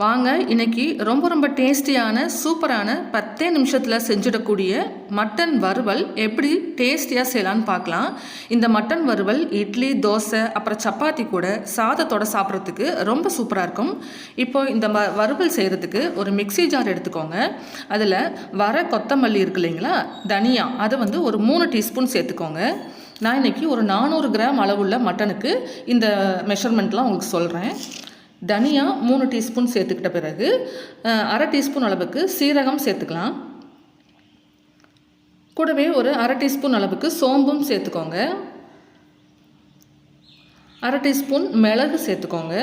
வாங்க இன்னைக்கு ரொம்ப ரொம்ப டேஸ்டியான சூப்பரான பத்தே நிமிஷத்தில் செஞ்சிடக்கூடிய மட்டன் வறுவல் எப்படி டேஸ்டியாக செய்யலான்னு பார்க்கலாம். இந்த மட்டன் வறுவல் இட்லி தோசை அப்புறம் சப்பாத்தி கூட சாதத்தோட சாப்பிட்றதுக்கு ரொம்ப சூப்பராக இருக்கும். இப்போ இந்த ம வறுவல் செய்கிறதுக்கு ஒரு மிக்ஸி ஜார் எடுத்துக்கோங்க. அதில் வர கொத்தமல்லி இருக்கு இல்லைங்களா? தனியா அதை வந்து ஒரு மூணு டீஸ்பூன் சேர்த்துக்கோங்க. நான் இன்னைக்கு ஒரு நானூறு கிராம் அளவுள்ள மட்டனுக்கு இந்த மெஷர்மெண்ட்லாம் உங்களுக்கு சொல்கிறேன் தனியா மூணு டீஸ்பூன் சேர்த்துக்கிட்ட பிறகு அரை டீஸ்பூன் அளவுக்கு சீரகம் சேர்த்துக்கலாம். கூடவே ஒரு அரை டீஸ்பூன் அளவுக்கு சோம்பும் சேர்த்துக்கோங்க. அரை டீஸ்பூன் மிளகு சேர்த்துக்கோங்க.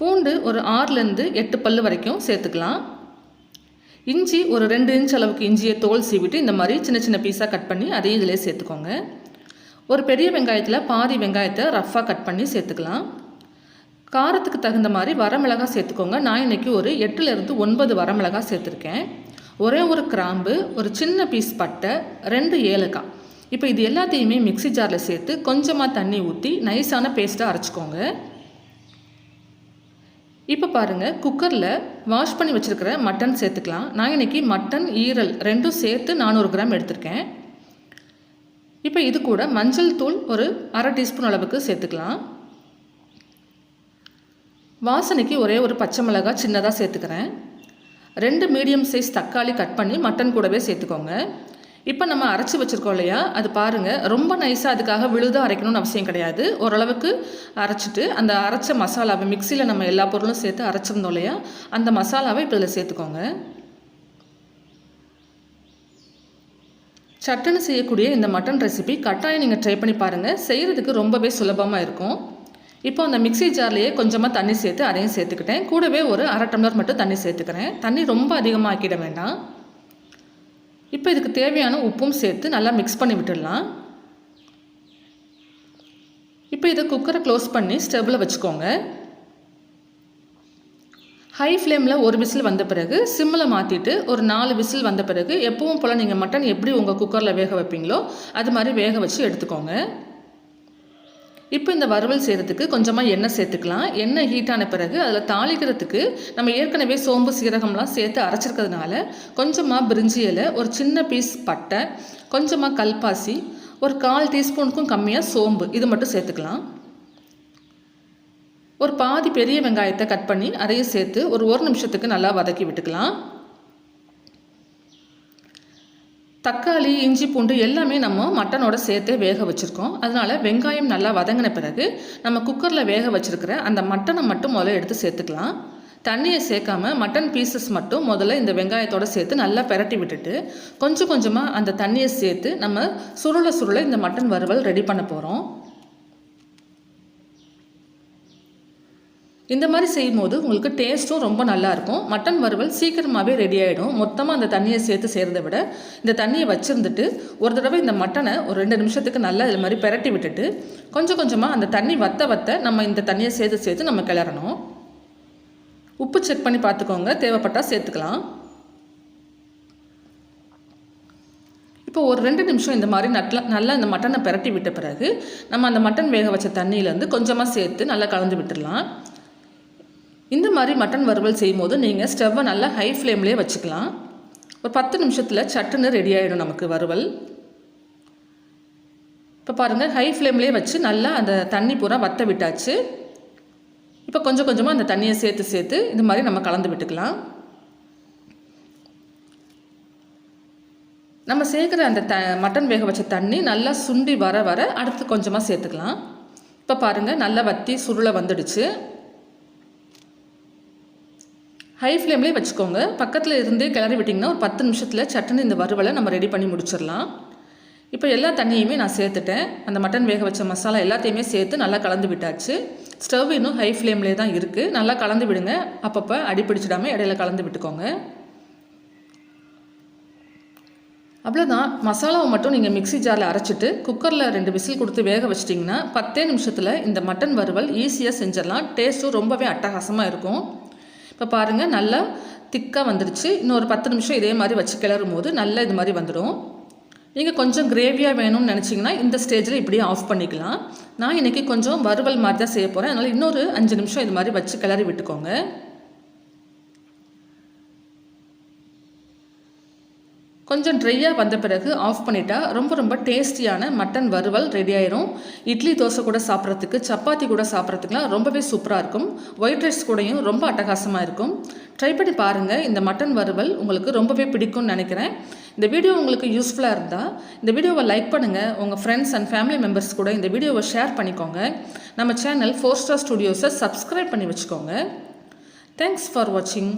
பூண்டு ஒரு ஆறுலேருந்து எட்டு பல்லு வரைக்கும் சேர்த்துக்கலாம். இஞ்சி ஒரு ரெண்டு இன்ச் அளவுக்கு இஞ்சியை தோல் சீவிட்டு இந்த மாதிரி சின்ன சின்ன பீஸாக கட் பண்ணி அதையும் இதிலே சேர்த்துக்கோங்க. ஒரு பெரிய வெங்காயத்தில் பாதி வெங்காயத்தை ரஃப்பாக கட் பண்ணி சேர்த்துக்கலாம். காரத்துக்கு தகுந்த மாதிரி வரமிளகாய் சேர்த்துக்கோங்க. நான் இன்றைக்கி ஒரு எட்டுலேருந்து ஒன்பது வரமிளகாய் சேர்த்துருக்கேன். ஒரே ஒரு கிராம்பு ஒரு சின்ன பீஸ் பட்டை ரெண்டு ஏலக்காய். இப்போ இது எல்லாத்தையுமே மிக்ஸி ஜாரில் சேர்த்து கொஞ்சமாக தண்ணி ஊற்றி நைஸான பேஸ்ட்டாக அரைச்சிக்கோங்க. இப்போ பாருங்கள் குக்கரில் வாஷ் பண்ணி வச்சுருக்கிற மட்டன் சேர்த்துக்கலாம். நான் இன்னைக்கு மட்டன் ஈரல் ரெண்டும் சேர்த்து நானூறு கிராம் எடுத்திருக்கேன். இப்போ இது கூட மஞ்சள் தூள் ஒரு அரை டீஸ்பூன் அளவுக்கு சேர்த்துக்கலாம். வாசனைக்கு ஒரே ஒரு பச்சை மிளகாய் சின்னதாக சேர்த்துக்கிறேன். ரெண்டு மீடியம் சைஸ் தக்காளி கட் பண்ணி மட்டன் கூடவே சேர்த்துக்கோங்க. இப்போ நம்ம அரைச்சி வச்சுருக்கோம் இல்லையா? அது பாருங்கள் ரொம்ப நைஸாக அதுக்காக விழுதாக அரைக்கணும்னு அவசியம் கிடையாது. ஓரளவுக்கு அரைச்சிட்டு அந்த அரைச்ச மசாலாவை மிக்சியில் நம்ம எல்லா பொருளும் சேர்த்து அரைச்சிருந்தோம் இல்லையா? அந்த மசாலாவை இப்போ இதில் சேர்த்துக்கோங்க. சட்டுன்னு செய்யக்கூடிய இந்த மட்டன் ரெசிபி கட்டாயம் நீங்கள் ட்ரை பண்ணி பாருங்கள் செய்கிறதுக்கு ரொம்பவே சுலபமாக இருக்கும். இப்போ அந்த மிக்ஸி ஜார்லேயே கொஞ்சமாக தண்ணி சேர்த்து அதையும் சேர்த்துக்கிட்டேன். கூடவே ஒரு அரை டம்ளர் மட்டும் தண்ணி சேர்த்துக்கிறேன். தண்ணி ரொம்ப அதிகமாக ஆக்கிட வேண்டாம். இப்போ இதுக்கு தேவையான உப்பும் சேர்த்து நல்லா மிக்ஸ் பண்ணி விட்டுடலாம். இப்போ இதை குக்கரை க்ளோஸ் பண்ணி ஸ்டவ்வில் வச்சுக்கோங்க. ஹை ஃப்ளேமில் ஒரு விசில் வந்த பிறகு சிம்மில் மாற்றிட்டு ஒரு நாலு விசில் வந்த பிறகு எப்பவும் போல் நீங்கள் மட்டன் எப்படி உங்கள் குக்கரில் வேக வைப்பீங்களோ அது மாதிரி வேக வச்சு எடுத்துக்கோங்க. இப்போ இந்த வறுவல் செய்கிறதுக்கு கொஞ்சமாக எண்ணெய் சேர்த்துக்கலாம். எண்ணெய் ஹீட்டான பிறகு அதில் தாளிக்கிறதுக்கு நம்ம ஏற்கனவே சோம்பு சீரகம்லாம் சேர்த்து அரைச்சிருக்கிறதுனால கொஞ்சமாக பிரிஞ்சி இலை ஒரு சின்ன பீஸ் பட்டை கொஞ்சமாக கல்பாசி ஒரு கால் டீஸ்பூனுக்கும் கம்மியாக சோம்பு இது மட்டும் சேர்த்துக்கலாம். ஒரு பாதி பெரிய வெங்காயத்தை கட் பண்ணி அதையும் சேர்த்து ஒரு ஒரு நிமிஷத்துக்கு நல்லா வதக்கி விட்டுக்கலாம். தக்காளி இஞ்சி பூண்டு எல்லாமே நம்ம மட்டனோட சேர்த்தே வேக வச்சுருக்கோம். அதனால் வெங்காயம் நல்லா வதங்கின பிறகு நம்ம குக்கரில் வேக வச்சுருக்கிற அந்த மட்டனை மட்டும் முதல்ல எடுத்து சேர்த்துக்கலாம். தண்ணியை சேர்க்காம மட்டன் பீசஸ் மட்டும் முதல்ல இந்த வெங்காயத்தோட சேர்த்து நல்லா பெரட்டி விட்டுட்டு கொஞ்சம் கொஞ்சமாக அந்த தண்ணியை சேர்த்து நம்ம சுருள சுருள இந்த மட்டன் வறுவல் ரெடி பண்ண போகிறோம் இந்த மாதிரி செய்யும்போது உங்களுக்கு டேஸ்ட்டும் ரொம்ப நல்லாயிருக்கும் மட்டன் வறுவல் சீக்கிரமாகவே ரெடி ஆகிடும் மொத்தமாக அந்த தண்ணியை சேர்த்து செய்கிறத விட இந்த தண்ணியை வச்சுருந்துட்டு ஒரு தடவை இந்த மட்டனை ஒரு ரெண்டு நிமிஷத்துக்கு நல்லா இது மாதிரி பெரட்டி விட்டுட்டு கொஞ்சம் கொஞ்சமாக அந்த தண்ணி வத்த வத்த நம்ம இந்த தண்ணியை சேர்த்து சேர்த்து நம்ம கிளறணும். உப்பு செக் பண்ணி பார்த்துக்கோங்க. தேவைப்பட்டால் சேர்த்துக்கலாம். இப்போ ஒரு ரெண்டு நிமிஷம் இந்த மாதிரி நட்ல நல்லா இந்த மட்டனை பெரட்டி விட்ட பிறகு நம்ம அந்த மட்டன் வேக வச்ச தண்ணியிலேருந்து கொஞ்சமாக சேர்த்து நல்லா கலந்து விட்டுடலாம். இந்த மாதிரி மட்டன் வறுவல் செய்யும்போது நீங்கள் ஸ்டவ்வை நல்லா ஹை ஃப்ளேம்லேயே வச்சுக்கலாம். ஒரு பத்து நிமிஷத்தில் சட்டுன்னு ரெடி ஆகிடும் நமக்கு வறுவல். இப்போ பாருங்கள் ஹை ஃப்ளேம்லேயே வச்சு நல்லா அந்த தண்ணி பூரா வத்த விட்டாச்சு. இப்போ கொஞ்சம் கொஞ்சமாக அந்த தண்ணியை சேர்த்து சேர்த்து இது மாதிரி நம்ம கலந்து விட்டுக்கலாம். நம்ம சேர்க்குற அந்த த மட்டன் வேக வச்ச தண்ணி நல்லா சுண்டி வர வர அடுத்து கொஞ்சமாக சேர்த்துக்கலாம். இப்போ பாருங்கள் நல்லா வத்தி சுருளை வந்துடுச்சு. ஹை ஃப்ளேம்லேயே வச்சுக்கோங்க. பக்கத்தில் இருந்தே கிளறி விட்டிங்கன்னா ஒரு பத்து நிமிஷத்தில் சட்டுன்னு இந்த வறுவலை நம்ம ரெடி பண்ணி முடிச்சிடலாம். இப்போ எல்லா தண்ணியுமே நான் சேர்த்துட்டேன். அந்த மட்டன் வேக வச்ச மசாலா எல்லாத்தையுமே சேர்த்து நல்லா கலந்து விட்டாச்சு. ஸ்டவ் இன்னும் ஹை ஃப்ளேம்லேயே தான் இருக்குது நல்லா கலந்து விடுங்க. அப்பப்போ அடிப்பிடிச்சிடாமல் இடையில கலந்து விட்டுக்கோங்க. அவ்வளோதான் மசாலாவை மட்டும் நீங்கள் மிக்ஸி ஜாரில் அரைச்சிட்டு குக்கரில் ரெண்டு விசில் கொடுத்து வேக வச்சிட்டிங்கன்னா பத்தே நிமிஷத்தில் இந்த மட்டன் வறுவல் ஈஸியாக செஞ்சிடலாம். டேஸ்ட்டும் ரொம்பவே அட்டகாசமாக இருக்கும். இப்போ பாருங்கள் நல்லா திக்காக வந்துடுச்சு இன்னொரு பத்து நிமிஷம் இதே மாதிரி வச்சு கிளறும் போது நல்லா இது மாதிரி வந்துடும் நீங்கள் கொஞ்சம் கிரேவியாக வேணும்னு நினச்சிங்கன்னா இந்த ஸ்டேஜில் இப்படியே ஆஃப் பண்ணிக்கலாம். நான் இன்றைக்கி கொஞ்சம் வறுவல் மாதிரி தான் செய்ய போகிறேன் அதனால் இன்னொரு அஞ்சு நிமிஷம் இது மாதிரி வச்சு கிளறி விட்டுக்கோங்க. கொஞ்சம் ட்ரையாக வந்த பிறகு ஆஃப் பண்ணிட்டா ரொம்ப ரொம்ப டேஸ்டியான மட்டன் வறுவல் ரெடி ஆயிரும். இட்லி தோசை கூட சாப்பிட்றதுக்கு சப்பாத்தி கூட சாப்பிட்றதுக்குலாம் ரொம்பவே சூப்பராக இருக்கும். ஒயிட் ரைஸ் கூடயும் ரொம்ப அட்டகாசமாக இருக்கும். ட்ரை பண்ணி பாருங்கள் இந்த மட்டன் வறுவல் உங்களுக்கு ரொம்பவே பிடிக்கும்னு நினைக்கிறேன். இந்த வீடியோ உங்களுக்கு யூஸ்ஃபுல்லாக இருந்தால் இந்த வீடியோவை லைக் பண்ணுங்கள் உங்கள் ஃப்ரெண்ட்ஸ் அண்ட் ஃபேமிலி மெம்பர்ஸ் கூட இந்த வீடியோவை ஷேர் பண்ணிக்கோங்க. நம்ம சேனல் ஃபோர் ஸ்டார் ஸ்டுடியோஸை சப்ஸ்கிரைப் பண்ணி வச்சுக்கோங்க. தேங்க்ஸ் ஃபார் வாட்சிங்